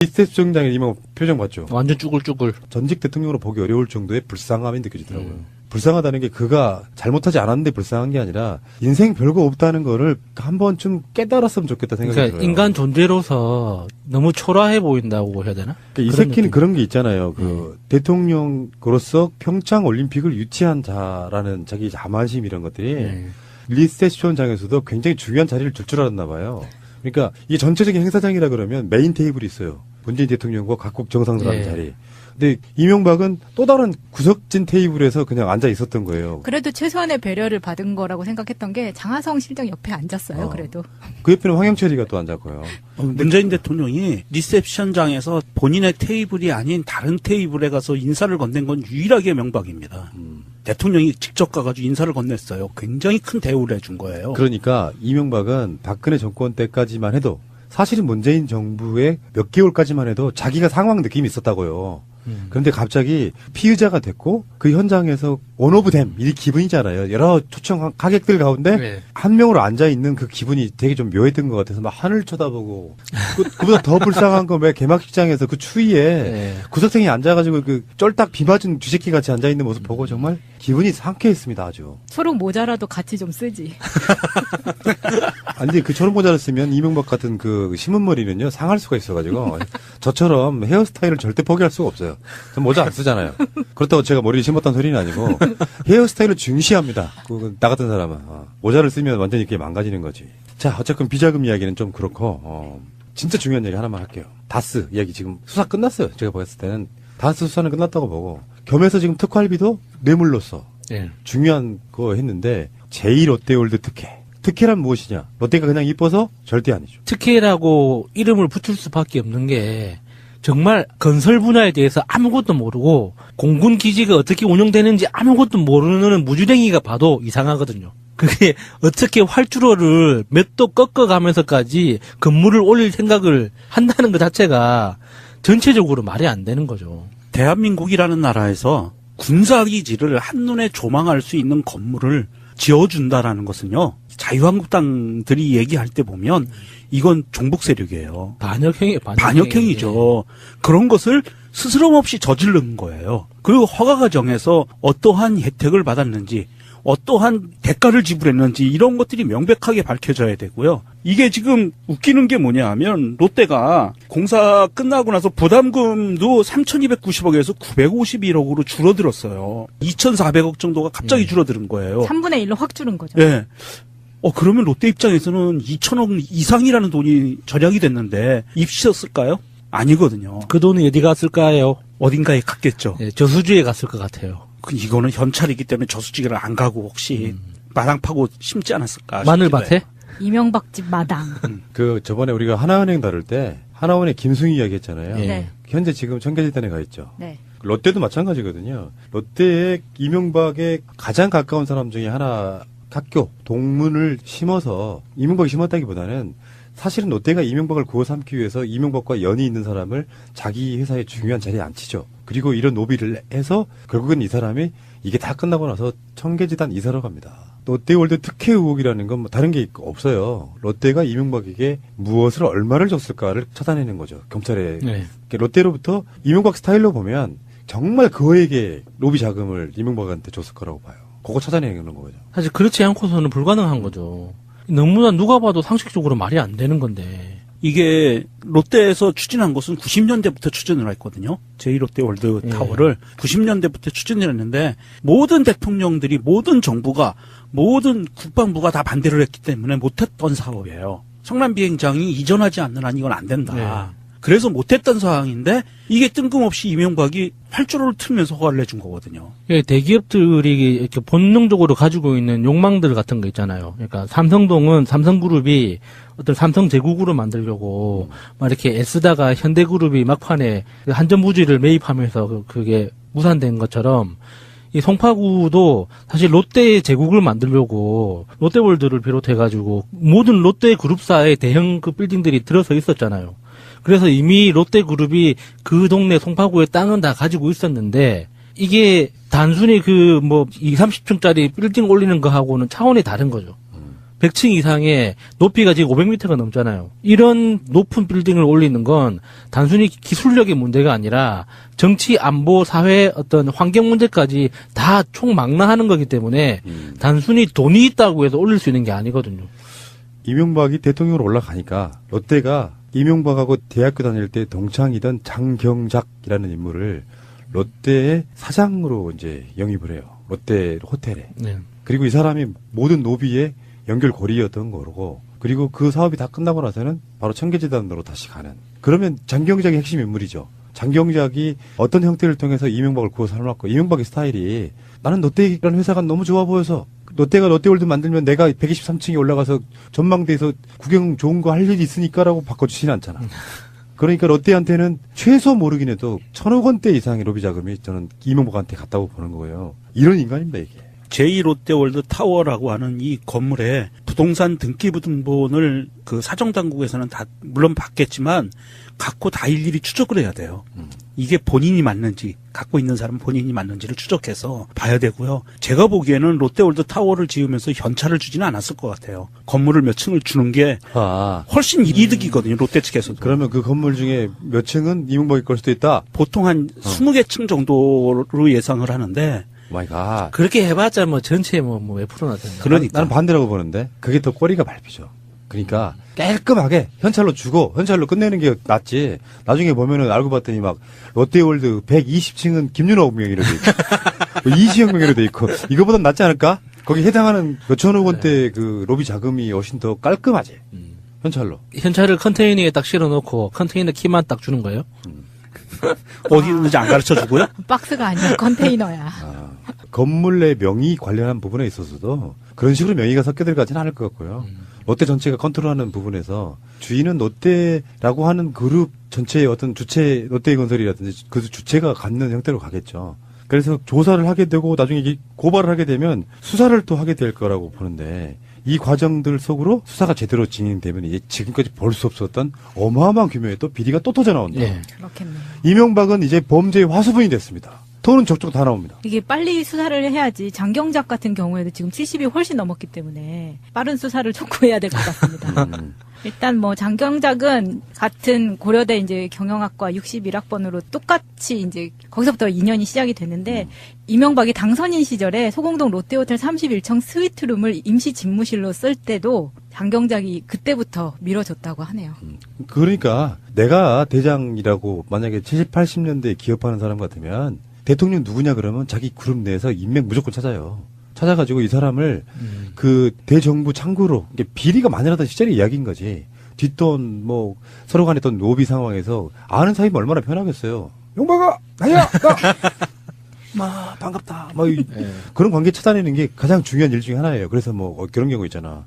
리셉션장에 이모 표정 봤죠. 완전 쭈글쭈글. 전직 대통령으로 보기 어려울 정도의 불쌍함이 느껴지더라고요. 음. 불쌍하다는 게 그가 잘못하지 않았는데 불쌍한 게 아니라 인생 별거 없다는 거를 한 번쯤 깨달았으면 좋겠다 생각이 그러니까 들어요. 인간 존재로서 너무 초라해 보인다고 해야 되나? 그러니까 이 새끼는 느낌. 네. 그런 게 있잖아요. 그 대통령으로서 평창 올림픽을 유치한 자라는 자기 자만심 이런 것들이 네. 리셉션장에서도 굉장히 중요한 자리를 줄 줄 알았나 봐요. 그러니까 이게 전체적인 행사장이라 그러면 메인 테이블이 있어요. 문재인 대통령과 각국 정상들 하는 예. 자리. 근데 이명박은 또 다른 구석진 테이블에서 그냥 앉아 있었던 거예요. 그래도 최소한의 배려를 받은 거라고 생각했던 게 장하성 실장 옆에 앉았어요. 어. 그래도 그 옆에는 황영철이가 또 앉았고요. 어, 문재인 대통령이 리셉션장에서 본인의 테이블이 아닌 다른 테이블에 가서 인사를 건넨 건 유일하게 명박입니다. 음. 대통령이 직접 가가지고 인사를 건넸어요. 굉장히 큰 대우를 해준 거예요. 그러니까 이명박은 박근혜 정권 때까지만 해도 사실은 문재인 정부의 몇 개월까지만 해도 자기가 상황 느낌이 있었다고요. 음. 그런데 갑자기 피의자가 됐고 그 현장에서 원 오브 댐, 이 기분이잖아요. 여러 초청 가객들 가운데 네. 한 명으로 앉아 있는 그 기분이 되게 좀 묘했던 것 같아서 막 하늘 쳐다보고 그, 그보다 더 불쌍한 건 왜 개막식장에서 그 추위에 네. 구석탱이 앉아가지고 그 쫄딱 비 맞은 쥐새끼 같이 앉아 있는 모습 보고 정말 기분이 상쾌했습니다 아주. 초록 모자라도 같이 좀 쓰지. 아니 그 초록 모자를 쓰면 이명박 같은 그 신문머리는요 상할 수가 있어가지고 저처럼 헤어스타일을 절대 포기할 수가 없어요. 전 모자 안 쓰잖아요. 그렇다고 제가 머리를 심었다는 소리는 아니고 헤어스타일을 중시합니다. 그, 나 같은 사람은 어. 모자를 쓰면 완전히 이렇게 망가지는 거지. 자 어쨌건 비자금 이야기는 좀 그렇고 어, 진짜 중요한 얘기 하나만 할게요. 다스 이야기 지금 수사 끝났어요. 제가 봤을 때는 다스 수사는 끝났다고 보고 겸해서 지금 특활비도 뇌물로서 예. 중요한 거 했는데 제2 롯데월드 특혜. 특혜란 무엇이냐? 롯데가 그냥 이뻐서 절대 아니죠. 특혜라고 이름을 붙일 수밖에 없는 게 정말 건설 분야에 대해서 아무것도 모르고 공군 기지가 어떻게 운영되는지 아무것도 모르는 무주랭이가 봐도 이상하거든요. 그게 어떻게 활주로를 몇 도 꺾어가면서까지 건물을 올릴 생각을 한다는 것 자체가 전체적으로 말이 안 되는 거죠. 대한민국이라는 나라에서 군사기지를 한눈에 조망할 수 있는 건물을 지어준다라는 것은요. 자유한국당들이 얘기할 때 보면 이건 종북 세력이에요. 반역행위, 반역행위 죠. 그런 것을 스스럼 없이 저지른 거예요. 그리고 허가가 정해서 어떠한 혜택을 받았는지, 어떠한 대가를 지불했는지 이런 것들이 명백하게 밝혀져야 되고요. 이게 지금 웃기는 게 뭐냐 하면 롯데가 공사 끝나고 나서 부담금도 3,290억에서 951억으로 줄어들었어요. 2,400억 정도가 갑자기 줄어드는 거예요. 3분의 1로 확 줄은 거죠. 예. 어, 그러면 롯데 입장에서는 2천억 이상이라는 돈이 절약이 됐는데 입시였을까요? 아니거든요. 그 돈이 어디 갔을까요? 어딘가에 갔겠죠. 예, 저수지에 갔을 것 같아요. 그 이거는 현찰이기 때문에 저수지를 안 가고 혹시 마당 파고 심지 않았을까? 마늘밭에? 이명박 집 마당. 그 저번에 우리가 하나은행 다룰 때 하나은행 김승희 이야기 했잖아요. 예. 네. 현재 지금 청계재단에 가 있죠. 네. 롯데도 마찬가지거든요. 롯데의 이명박의 가장 가까운 사람 중에 하나 학교 동문을 심어서 이명박이 심었다기보다는 사실은 롯데가 이명박을 구워 삼기 위해서 이명박과 연이 있는 사람을 자기 회사의 중요한 자리에 앉히죠. 그리고 이런 노비를 해서 결국은 이 사람이 이게 다 끝나고 나서 청계재단 이사로 갑니다. 롯데월드 특혜 의혹이라는 건 뭐 다른 게 없어요. 롯데가 이명박에게 무엇을 얼마를 줬을까를 찾아내는 거죠. 경찰에 네. 롯데로부터 이명박 스타일로 보면 정말 그에게 로비 자금을 이명박한테 줬을 거라고 봐요. 그거 찾아내는 거죠. 사실 그렇지 않고서는 불가능한 거죠. 너무나 누가 봐도 상식적으로 말이 안 되는 건데. 이게 롯데에서 추진한 것은 90년대부터 추진을 했거든요. 제1롯데 월드 예. 타워를 90년대부터 추진을 했는데 모든 대통령들이 모든 정부가 모든 국방부가 다 반대를 했기 때문에 못했던 사업이에요. 성남 비행장이 이전하지 않는 한 이건 안 된다. 네. 그래서 못했던 상황인데 이게 뜬금없이 이명박이 활주로를 틀면서 허가를 내준 거거든요. 예, 대기업들이 이렇게 본능적으로 가지고 있는 욕망들 같은 거 있잖아요. 그러니까 삼성동은 삼성그룹이 어떤 삼성 제국으로 만들려고 막 이렇게 애쓰다가 현대그룹이 막판에 그 한전부지를 매입하면서 그- 그게 무산된 것처럼 이 송파구도 사실 롯데 제국을 만들려고 롯데월드를 비롯해가지고 모든 롯데 그룹사의 대형 그 빌딩들이 들어서 있었잖아요. 그래서 이미 롯데그룹이 그 동네 송파구의 땅은 다 가지고 있었는데 이게 단순히 그 뭐 2, 30층짜리 빌딩 올리는 거하고는 차원이 다른 거죠. 100층 이상의 높이가 지금 500m가 넘잖아요. 이런 높은 빌딩을 올리는 건 단순히 기술력의 문제가 아니라 정치, 안보, 사회 어떤 환경 문제까지 다 총망라하는 거기 때문에 음. 단순히 돈이 있다고 해서 올릴 수 있는 게 아니거든요. 이명박이 대통령으로 올라가니까 롯데가 이명박하고 대학교 다닐 때 동창이던 장경작이라는 인물을 롯데의 사장으로 이제 영입을 해요. 롯데 호텔에. 네. 그리고 이 사람이 모든 노비의 연결고리였던 거고 그리고 그 사업이 다 끝나고 나서는 바로 청계재단으로 다시 가는 그러면 장경작이 핵심 인물이죠. 장경작이 어떤 형태를 통해서 이명박을 구워 살아났고 이명박의 스타일이 나는 롯데라는 회사가 너무 좋아 보여서 롯데가 롯데월드 만들면 내가 123층에 올라가서 전망대에서 구경 좋은 거 할 일이 있으니까라고 바꿔주지는 않잖아. 그러니까 롯데한테는 최소 모르긴 해도 천억 원대 이상의 로비 자금이 저는 이명박한테 갔다고 보는 거예요. 이런 인간입니다 이게. 제2롯데월드 타워라고 하는 이 건물에 부동산 등기부등본을 그 사정당국에서는 다 물론 받겠지만 갖고 다 일일이 추적을 해야 돼요. 이게 본인이 맞는지 갖고 있는 사람 본인이 맞는지를 추적해서 봐야 되고요. 제가 보기에는 롯데월드 타워를 지으면서 현찰을 주지는 않았을 것 같아요. 건물을 몇 층을 주는 게 아, 훨씬 이득이거든요. 롯데 측에서도. 그러면 그 건물 중에 몇 층은 이명박일 걸 수도 있다. 보통 한 20개 층 정도로 예상을 하는데 마이 갓. 그렇게 해봤자 뭐 전체 뭐몇 프로나 된다. 그러니까 나는 반대라고 보는데 그게 더 꼬리가 밟히죠. 그러니까 깔끔하게 현찰로 주고 현찰로 끝내는 게 낫지. 나중에 보면은 알고 봤더니 막 롯데월드 120층은 김윤호 명의로 돼 있고 20형 명의로 돼 있고 이거보단 낫지 않을까? 거기 해당하는 몇천억 원대 그 로비 자금이 훨씬 더 깔끔하지. 현찰로. 현찰을 컨테이너에 딱 실어놓고 컨테이너 키만 딱 주는 거예요. 어디 있는지 안 가르쳐 주고요. 박스가 아니라 컨테이너야. 아, 건물 내 명의 관련한 부분에 있어서도 그런 식으로 명의가 섞여 들어가지는 않을 것 같고요. 롯데 전체가 컨트롤하는 부분에서 주인은 롯데라고 하는 그룹 전체의 어떤 주체 롯데건설이라든지 그 주체가 갖는 형태로 가겠죠. 그래서 조사를 하게 되고 나중에 고발을 하게 되면 수사를 또 하게 될 거라고 보는데 이 과정들 속으로 수사가 제대로 진행되면 이제 지금까지 볼 수 없었던 어마어마한 규모의 또 비리가 또 터져 나온다. 예. 그렇겠네요. 이명박은 이제 범죄의 화수분이 됐습니다. 돈은 적적 다 나옵니다. 이게 빨리 수사를 해야지 장경작 같은 경우에도 지금 70이 훨씬 넘었기 때문에 빠른 수사를 촉구해야 될 것 같습니다. 음. 일단 뭐 장경작은 같은 고려대 이제 경영학과 61학번으로 똑같이 이제 거기서부터 인연이 시작이 됐는데 이명박이 당선인 시절에 소공동 롯데호텔 31층 스위트룸을 임시 집무실로 쓸 때도 장경작이 그때부터 밀어줬다고 하네요. 그러니까 내가 대장이라고 만약에 70, 80년대에 기업하는 사람 같으면 대통령 누구냐 그러면 자기 그룹 내에서 인맥 무조건 찾아요. 찾아가지고 이 사람을 음. 그 대정부 창구로 이게 비리가 많이 나던 시절의 이야기인 거지. 뒷돈 뭐 서로 간에 또 노비 상황에서 아는 사이면 얼마나 편하겠어요. 용박아 나야 나. 마 반갑다. 뭐 이- 그런 관계 찾아내는 게 가장 중요한 일 중에 하나예요. 그래서 뭐 어, 그런 경우 있잖아.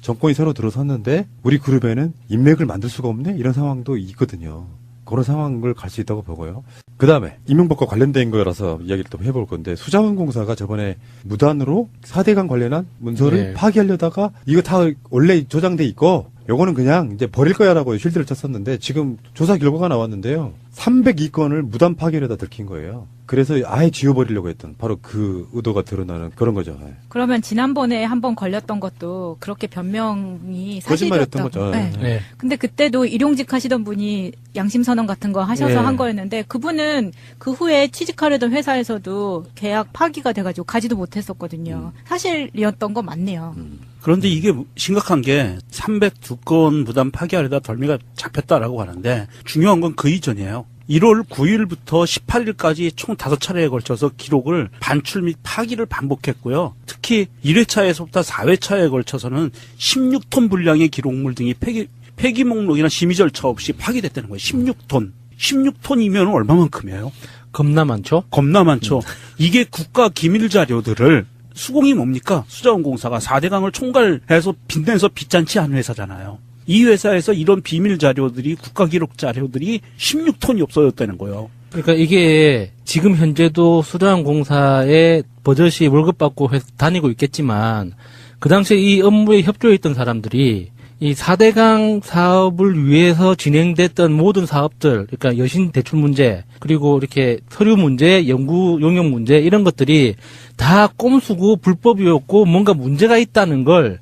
정권이 새로 들어섰는데 우리 그룹에는 인맥을 만들 수가 없네 이런 상황도 있거든요. 그런 상황을 갈 수 있다고 보고요. 그 다음에 이명박과 관련된 거라서 이야기를 또 해볼 건데 수자원공사가 저번에 무단으로 4대강 관련한 문서를 네. 파기하려다가 이거 다 원래 조장돼 있고 요거는 그냥 이제 버릴 거야라고 실드를 쳤었는데 지금 조사 결과가 나왔는데요. 302건을 무단 파기하려다 들킨 거예요. 그래서 아예 지워버리려고 했던 바로 그 의도가 드러나는 그런 거죠. 예. 그러면 지난번에 한 번 걸렸던 것도 그렇게 변명이 거짓말이었던 사실이었다고. 거죠. 네. 네. 근데 그때도 일용직 하시던 분이 양심 선언 같은 거 하셔서 예. 한 거였는데 그분은 그 후에 취직하려던 회사에서도 계약 파기가 돼가지고 가지도 못했었거든요. 사실이었던 거 맞네요. 그런데 이게 심각한 게 302건 무단 파기하려다 덜미가 잡혔다라고 하는데 중요한 건 그 이전이에요. 1월 9일부터 18일까지 총 5차례에 걸쳐서 기록을 반출 및 파기를 반복했고요. 특히 1회차에서부터 4회차에 걸쳐서는 16톤 분량의 기록물 등이 폐기, 폐기 목록이나 심의 절차 없이 파기됐다는 거예요. 16톤. 16톤이면 얼마만큼이에요? 겁나 많죠? 겁나 많죠. 이게 국가 기밀 자료들을 수공이 뭡니까? 수자원공사가 4대강을 총괄해서 빚내서 빚잔치 한 회사잖아요. 이 회사에서 이런 비밀 자료들이 국가 기록 자료들이 16톤이 없어졌다는 거예요. 그러니까 이게 지금 현재도 수자원공사에 버젓이 월급 받고 회- 다니고 있겠지만 그 당시에 이 업무에 협조했던 사람들이 이 4대강 사업을 위해서 진행됐던 모든 사업들, 그러니까 여신 대출 문제, 그리고 이렇게 서류 문제, 연구 용역 문제 이런 것들이 다 꼼수고 불법이었고 뭔가 문제가 있다는 걸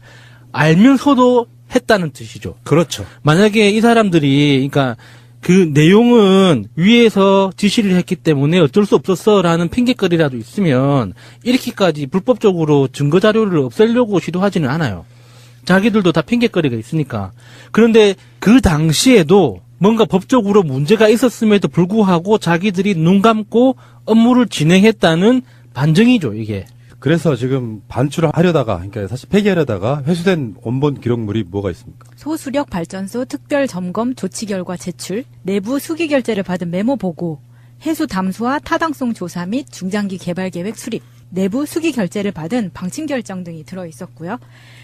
알면서도 했다는 뜻이죠. 그렇죠. 만약에 이 사람들이 그러니까 그 내용은 위에서 지시를 했기 때문에 어쩔 수 없었어라는 핑계거리라도 있으면 이렇게까지 불법적으로 증거 자료를 없애려고 시도하지는 않아요. 자기들도 다 핑계거리가 있으니까. 그런데 그 당시에도 뭔가 법적으로 문제가 있었음에도 불구하고 자기들이 눈 감고 업무를 진행했다는 반증이죠, 이게. 그래서 지금 반출을 하려다가, 그러니까 사실 폐기하려다가 회수된 원본 기록물이 뭐가 있습니까? 소수력 발전소 특별 점검 조치 결과 제출, 내부 수기 결제를 받은 메모 보고, 해수 담수화 타당성 조사 및 중장기 개발 계획 수립, 내부 수기 결제를 받은 방침 결정 등이 들어 있었고요.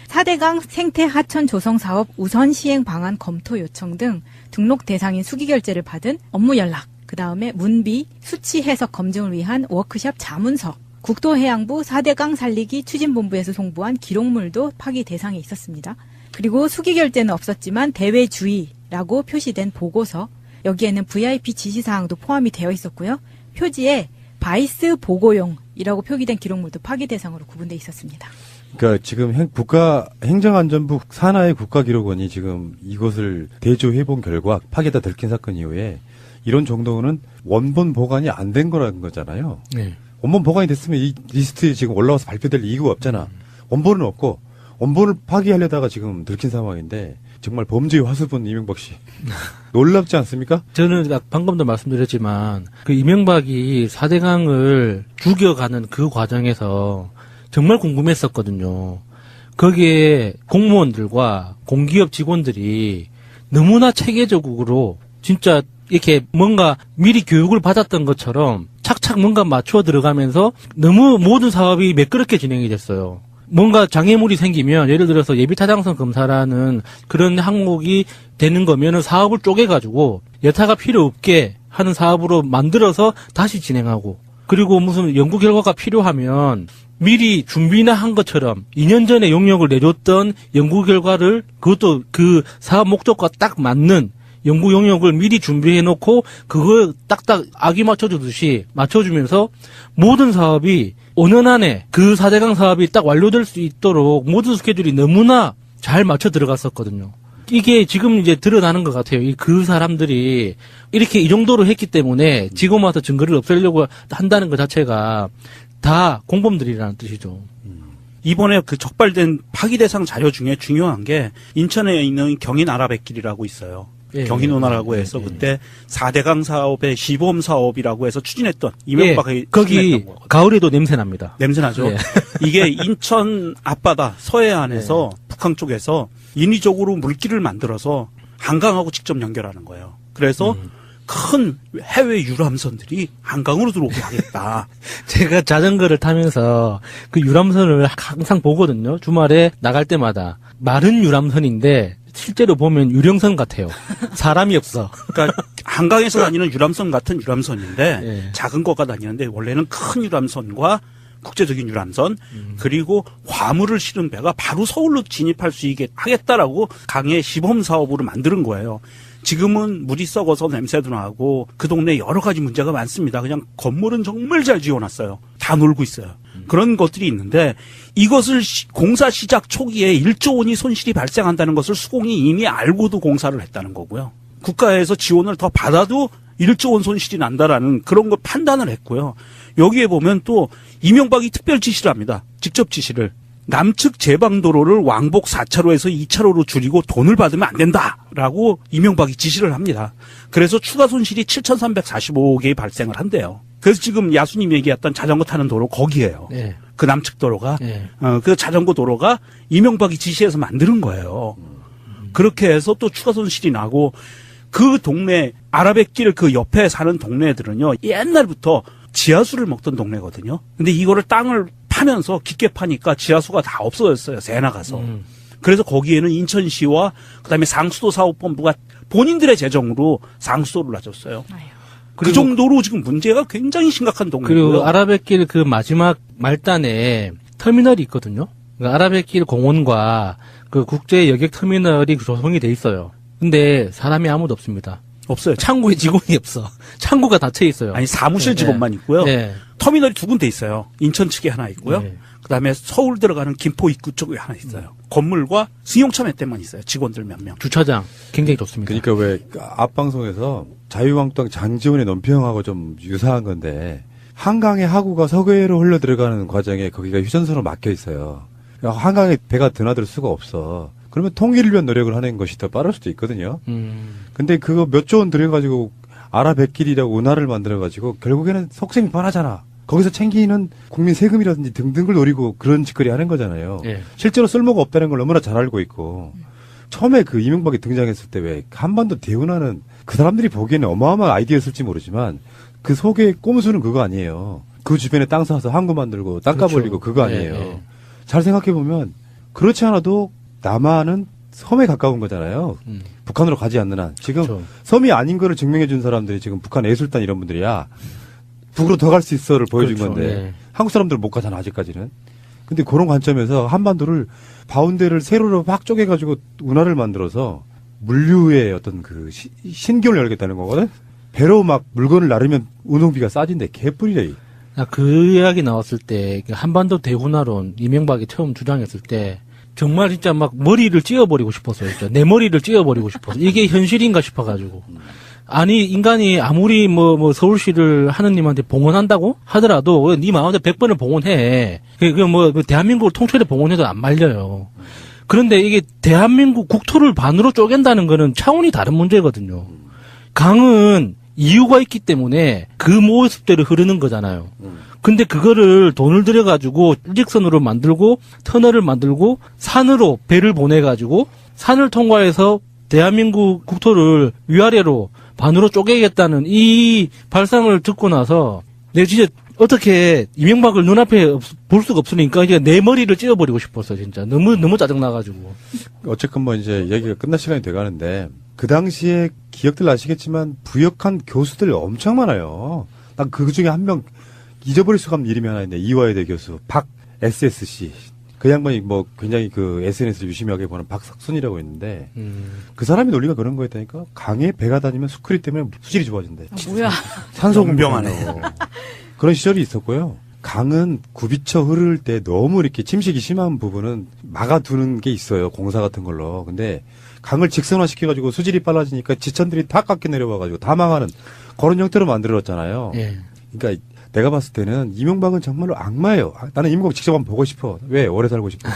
4대강 생태 하천 조성 사업 우선 시행 방안 검토 요청 등 등록 대상인 수기 결제를 받은 업무 연락, 그 다음에 문비, 수치 해석 검증을 위한 워크숍 자문서, 국토해양부 4대강 살리기 추진본부에서 송부한 기록물도 파기 대상에 있었습니다. 그리고 수기 결제는 없었지만 대외 주의라고 표시된 보고서, 여기에는 VIP 지시사항도 포함이 되어 있었고요. 표지에 바이스 보고용이라고 표기된 기록물도 파기 대상으로 구분돼 있었습니다. 그러니까 지금 행- 국가 행정안전부 산하의 국가기록원이 지금 이것을 대조해본 결과 파기다 들킨 사건 이후에 이런 정도는 원본 보관이 안 된 거라는 거잖아요. 네. 원본 보관이 됐으면 이 리스트에 지금 올라와서 발표될 이유가 없잖아. 원본은 없고 원본을 파기하려다가 지금 들킨 상황인데 정말 범죄의 화수분 이명박 씨 놀랍지 않습니까? 저는 아- 방금도 말씀드렸지만 그 이명박이 4대강을 죽여가는 그 과정에서 정말 궁금했었거든요. 거기에 공무원들과 공기업 직원들이 너무나 체계적으로 진짜 이렇게 뭔가 미리 교육을 받았던 것처럼 착착 뭔가 맞춰 들어가면서 너무 모든 사업이 매끄럽게 진행이 됐어요. 뭔가 장애물이 생기면 예를 들어서 예비타당성 검사라는 그런 항목이 되는 거면은 사업을 쪼개가지고 여타가 필요 없게 하는 사업으로 만들어서 다시 진행하고 그리고 무슨 연구 결과가 필요하면 미리 준비나 한 것처럼 2년 전에 용역을 내줬던 연구 결과를 그것도 그 사업 목적과 딱 맞는 연구 용역을 미리 준비해 놓고 그걸 딱딱 아기 맞춰주듯이 맞춰주면서 모든 사업이 5년 안에 그 4대강 사업이 딱 완료될 수 있도록 모든 스케줄이 너무나 잘 맞춰 들어갔었거든요. 이게 지금 이제 드러나는 것 같아요. 이 그 사람들이 이렇게 이 정도로 했기 때문에 지금 와서 증거를 없애려고 한다는 것 자체가 다 공범들이라는 뜻이죠. 이번에 그 적발된 파기 대상 자료 중에 중요한 게 인천에 있는 경인 아라뱃길이라고 있어요. 예, 경인운하라고 예, 해서 예, 그때 4대강 사업의 시범 사업이라고 해서 추진했던 이명박이 예, 거기. 가을에도 냄새 납니다. 냄새 나죠. 예. 이게 인천 앞바다 서해안에서 예. 북한 쪽에서 인위적으로 물길을 만들어서 한강하고 직접 연결하는 거예요. 그래서 음. 큰 해외 유람선들이 한강으로 들어오게 하겠다. 제가 자전거를 타면서 그 유람선을 항상 보거든요. 주말에 나갈 때마다 마른 유람선인데 실제로 보면 유령선 같아요. 사람이 없어. 그러니까 한강에서 다니는 유람선 같은 유람선인데 예. 작은 거가 다니는데 원래는 큰 유람선과 국제적인 유람선 그리고 화물을 실은 배가 바로 서울로 진입할 수 있게 하겠다라고 강의 시범 사업으로 만드는 거예요. 지금은 물이 썩어서 냄새도 나고 그 동네 여러 가지 문제가 많습니다. 그냥 건물은 정말 잘 지어놨어요. 다 놀고 있어요. 그런 것들이 있는데 이것을 시- 공사 시작 초기에 1조 원이 손실이 발생한다는 것을 수공이 이미 알고도 공사를 했다는 거고요. 국가에서 지원을 더 받아도 1조 원 손실이 난다라는 그런 걸 판단을 했고요. 여기에 보면 또 이명박이 특별 지시를 합니다. 직접 지시를. 남측 제방도로를 왕복 4차로에서 2차로로 줄이고 돈을 받으면 안 된다라고 이명박이 지시를 합니다. 그래서 추가 손실이 7,345억이 발생을 한대요. 그래서 지금 야수님 얘기했던 자전거 타는 도로 거기에요. 예. 그 남측 도로가 예. 어, 그 자전거 도로가 이명박이 지시해서 만드는 거예요. 그렇게 해서 또 추가 손실이 나고 그 동네 아라뱃길 그 옆에 사는 동네들은요 옛날부터 지하수를 먹던 동네거든요. 근데 이거를 땅을 파면서 깊게 파니까 지하수가 다 없어졌어요. 새 나가서. 음. 그래서 거기에는 인천시와 그다음에 상수도 사업본부가 본인들의 재정으로 상수도를 놔줬어요. 아유. 그 정도로 지금 문제가 굉장히 심각한 동네고요. 그리고 아라뱃길 그 마지막 말단에 터미널이 있거든요. 그 아라뱃길 공원과 그 국제 여객 터미널이 조성이 돼 있어요. 근데 사람이 아무도 없습니다. 없어요. 창구에 직원이 없어. 창구가 닫혀 있어요. 아니 사무실 네, 직원만 있고요. 네. 터미널이 두 군데 있어요. 인천 측에 하나 있고요. 네. 그다음에 서울 들어가는 김포 입구 쪽에 하나 있어요. 건물과 승용차 몇 대만 있어요. 직원들 몇 명. 주차장 굉장히 좋습니다. 그러니까 왜 앞방송에서 자유한국당 장지원의 논평하고 좀 유사한 건데 한강의 하구가 서해로 흘러 들어가는 과정에 거기가 휴전선으로 막혀 있어요. 한강에 배가 드나들 수가 없어. 그러면 통일을 위한 노력을 하는 것이 더 빠를 수도 있거든요. 음, 근데 그거 몇 조 원 들여가지고 아라뱃길이라고 운하를 만들어가지고 결국에는 속셈이 뻔하잖아. 거기서 챙기는 국민 세금이라든지 등등을 노리고 그런 짓거리 하는 거잖아요. 예. 실제로 쓸모가 없다는 걸 너무나 잘 알고 있고 처음에 그 이명박이 등장했을 때 왜 한반도 대운하는 그 사람들이 보기에는 어마어마한 아이디어였을지 모르지만 그 속에 꼼수는 그거 아니에요. 그 주변에 땅 사서 항구 만들고 땅값 그렇죠. 올리고 그거 아니에요. 예, 예. 잘 생각해 보면 그렇지 않아도 남한은 섬에 가까운 거잖아요. 음, 북한으로 가지 않는 한 지금 그렇죠. 섬이 아닌 거를 증명해 준 사람들이 지금 북한 애술단 이런 분들이야. 북으로 더 갈 수 있어를 보여준 그렇죠. 건데 예. 한국 사람들 못 가잖아 아직까지는. 근데 그런 관점에서 한반도를 바운데를 세로로 확 쪼개가지고 운하를 만들어서 물류의 어떤 그 시- 신기를 열겠다는 거거든. 배로 막 물건을 나르면 운송비가 싸진대 개뿔이래. 아, 그 이야기 나왔을 때그 한반도 대훈화론 이명박이 처음 주장했을 때 정말 진짜 막 머리를 찧어버리고 싶었어요. 진짜 내 머리를 찧어버리고 싶었어. 이게 현실인가 싶어가지고. 아니 인간이 아무리 뭐 뭐 서울시를 하느님한테 봉헌한다고 하더라도 네 마음대로 100번을 봉헌해. 그뭐 대한민국을 통째로 봉헌해도 안 말려요. 그런데 이게 대한민국 국토를 반으로 쪼갠다는 거는 차원이 다른 문제거든요. 강은 이유가 있기 때문에 그 모습대로 흐르는 거잖아요. 근데 그거를 돈을 들여가지고 일직선으로 만들고 터널을 만들고 산으로 배를 보내가지고 산을 통과해서 대한민국 국토를 위아래로 반으로 쪼개겠다는 이 발상을 듣고 나서 내가 진짜 어떻게 이명박을 눈앞에 없- 볼 수가 없으니까 이제 내 머리를 찧어버리고 싶었어 진짜. 너무 너무 짜증 나가지고. 어쨌건 뭐 이제 얘기가 끝날 시간이 돼가는데 그 당시에 기억들 아시겠지만 부역한 교수들 엄청 많아요. 난 그 중에 한 명 잊어버릴 수가 없는 이름이 하나 있는데 이화여대 교수 박 SSC 그 양반이 뭐 굉장히 그 SNS를 유심하게 보는 박석순이라고 있는데 그 사람이 논리가 그런 거였다니까 강에 배가 다니면 수크리 때문에 수질이 좋아진대. 아, 뭐야. 산소. 공급하려고. 그런 시절이 있었고요. 강은 굽이쳐 흐를 때 너무 이렇게 침식이 심한 부분은 막아두는 게 있어요. 공사 같은 걸로. 근데 강을 직선화 시켜가지고 수질이 빨라지니까 지천들이 다 깎여 내려와가지고 다 망하는 그런 형태로 만들었잖아요. 예. 그러니까 내가 봤을 때는 이명박은 정말로 악마예요. 아, 나는 이명박 직접 한번 보고 싶어. 왜? 오래 살고 싶어.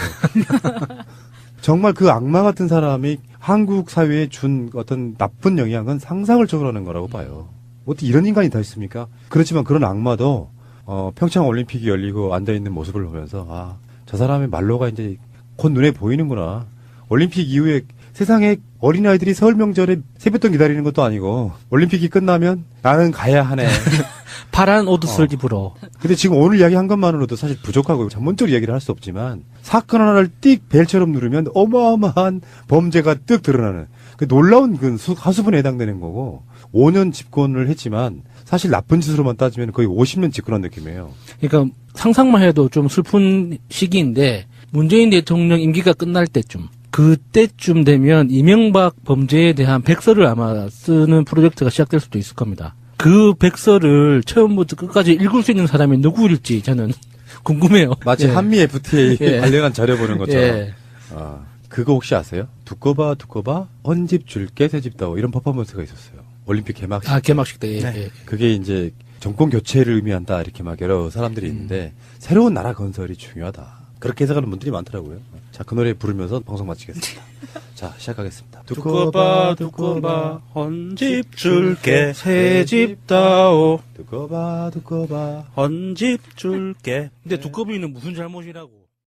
정말 그 악마 같은 사람이 한국 사회에 준 어떤 나쁜 영향은 상상을 초월하는 거라고 봐요. 어떻게 이런 인간이 다 있습니까? 그렇지만 그런 악마도 어, 평창 올림픽이 열리고 앉아 있는 모습을 보면서 아, 저 사람의 말로가 이제 곧 눈에 보이는구나. 올림픽 이후에 세상에 어린아이들이 설 명절에 세뱃돈 기다리는 것도 아니고 올림픽이 끝나면 나는 가야 하네. 파란 옷 어. 옷을 입으러 근데 지금 오늘 이야기 한 것만으로도 사실 부족하고 전문적으로 이야기를 할 수 없지만 사건 하나를 띡 벨처럼 누르면 어마어마한 범죄가 뜩 드러나는 그 놀라운 그 수- 하수분에 해당되는 거고 5년 집권을 했지만 사실 나쁜 짓으로만 따지면 거의 50년 집권한 느낌이에요. 그러니까 상상만 해도 좀 슬픈 시기인데 문재인 대통령 임기가 끝날 때쯤 그때쯤 되면 이명박 범죄에 대한 백서를 아마 쓰는 프로젝트가 시작될 수도 있을 겁니다. 그 백서를 처음부터 끝까지 읽을 수 있는 사람이 누구일지 저는 궁금해요. 마치 예. 한미 FTA 예. 관련한 자료 보는 것처럼. 예. 아, 그거 혹시 아세요? 두꺼봐 두꺼봐 헌집 줄게 새집 다오 이런 퍼포먼스가 있었어요. 올림픽 개막식. 아 개막식 때 예, 네. 예. 그게 이제 정권 교체를 의미한다 이렇게 막 여러 사람들이 있는데 새로운 나라 건설이 중요하다. 그렇게 해석하는 분들이 많더라고요. 자, 그 노래 부르면서 방송 마치겠습니다. 자, 시작하겠습니다. 두꺼 봐 두꺼 봐 헌집 줄게 새 집 다오 두꺼 봐 두꺼 봐 헌집 줄게 근데 두꺼비는 무슨 잘못이라고?